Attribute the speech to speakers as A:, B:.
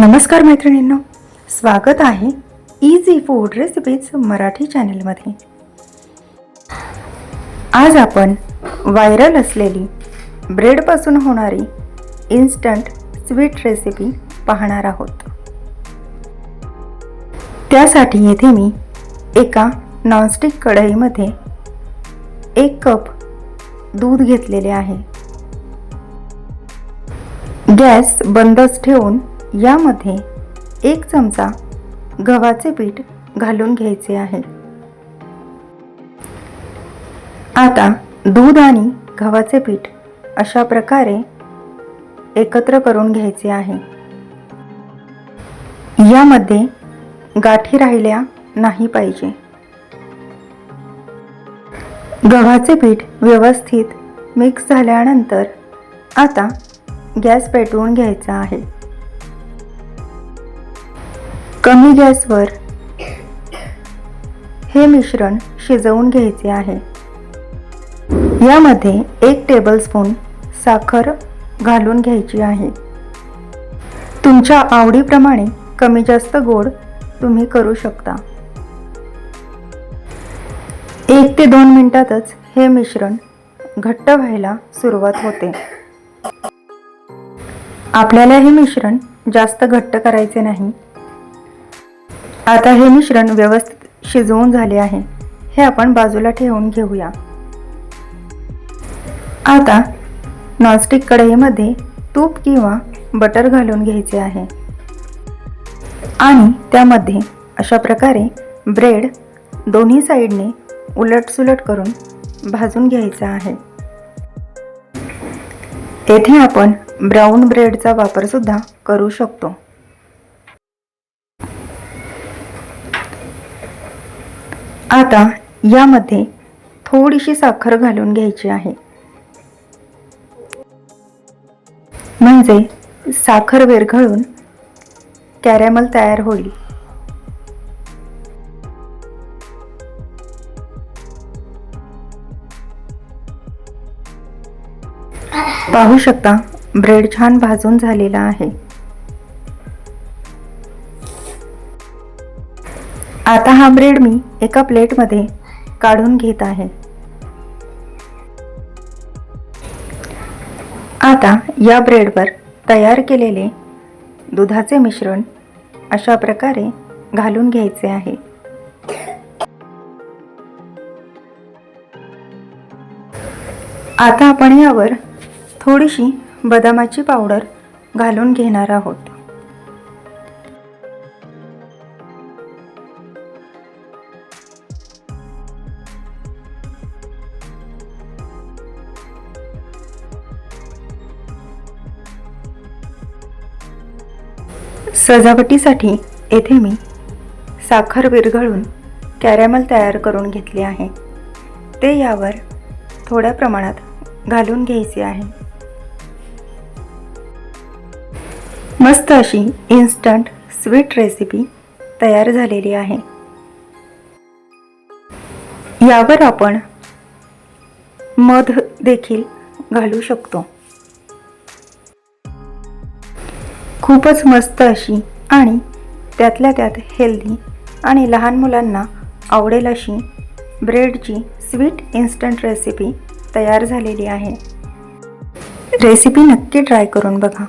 A: नमस्कार मैत्रिणींनो स्वागत आहे इझी फूड रेसिपीज मराठी चॅनलमध्ये. आज आपण व्हायरल असलेली ब्रेडपासून होणारी इन्स्टंट स्वीट रेसिपी पाहणार आहोत. त्यासाठी येथे मी एका नॉनस्टिक कढईमध्ये एक कप दूध घेतलेले आहे. गॅस बंदच ठेवून यामध्ये एक चमचा गव्हाचे पीठ घालून घ्यायचे आहे. आता दूध आणि गव्हाचे पीठ अशा प्रकारे एकत्र करून घ्यायचे आहे. यामध्ये गाठी राहिल्या नाही पाहिजे. गव्हाचे पीठ व्यवस्थित मिक्स झाल्यानंतर आता गॅस पेटवून घ्यायचा आहे. कमी गॅसवर हे मिश्रण शिजवून घ्यायचे आहे. यामध्ये एक टेबलस्पून साखर घालून घ्यायची आहे. तुमच्या आवडीप्रमाणे कमी जास्त गोड तुम्ही करू शकता. एक ते दोन मिनिटातच हे मिश्रण घट्ट व्हायला सुरुवात होते. आपल्याला हे मिश्रण जास्त घट्ट करायचे नाही. आता हे मिश्रण व्यवस्थित शिजवून झाले आहे. हे आपण बाजूला ठेवून घेऊया. आता नॉनस्टिक कढईमध्ये तूप किंवा बटर घालून घ्यायचे आहे. आणि त्यामध्ये अशा प्रकारे ब्रेड दोन्ही साईडने उलटसुलट करून भाजून घ्यायचा आहे. येथे आपण ब्राऊन ब्रेडचा वापरसुद्धा करू शकतो. आता यामध्ये थोडीशी साखर घालून घ्यायची आहे. म्हणजे साखर विरघळून कॅरेमल तयार होईल. पाहू शकता ब्रेड छान भाजून झालेला आहे. आता हा ब्रेड मी एका प्लेटमध्ये काढून घेत आहे. आता या ब्रेडवर तयार केलेले दुधाचे मिश्रण अशा प्रकारे घालून घ्यायचे आहे. आता आपण यावर थोडीशी बदामाची पावडर घालून घेणार आहोत. सजावटीसाठी येथे मी साखर विरघळून कॅरेमल तयार करून घेतले आहे. ते यावर थोड्या प्रमाणात घालून घ्यायचे आहे. मस्त अशी इन्स्टंट स्वीट रेसिपी तयार झालेली आहे. यावर आपण मध देखील घालू शकतो. खूपच मस्त अशी आणि त्यातल्या त्यात हेल्दी आणि लहान मुलांना आवडेल अशी ब्रेडची स्वीट इन्स्टंट रेसिपी तयार झालेली आहे. रेसिपी नक्की ट्राय करून बघा.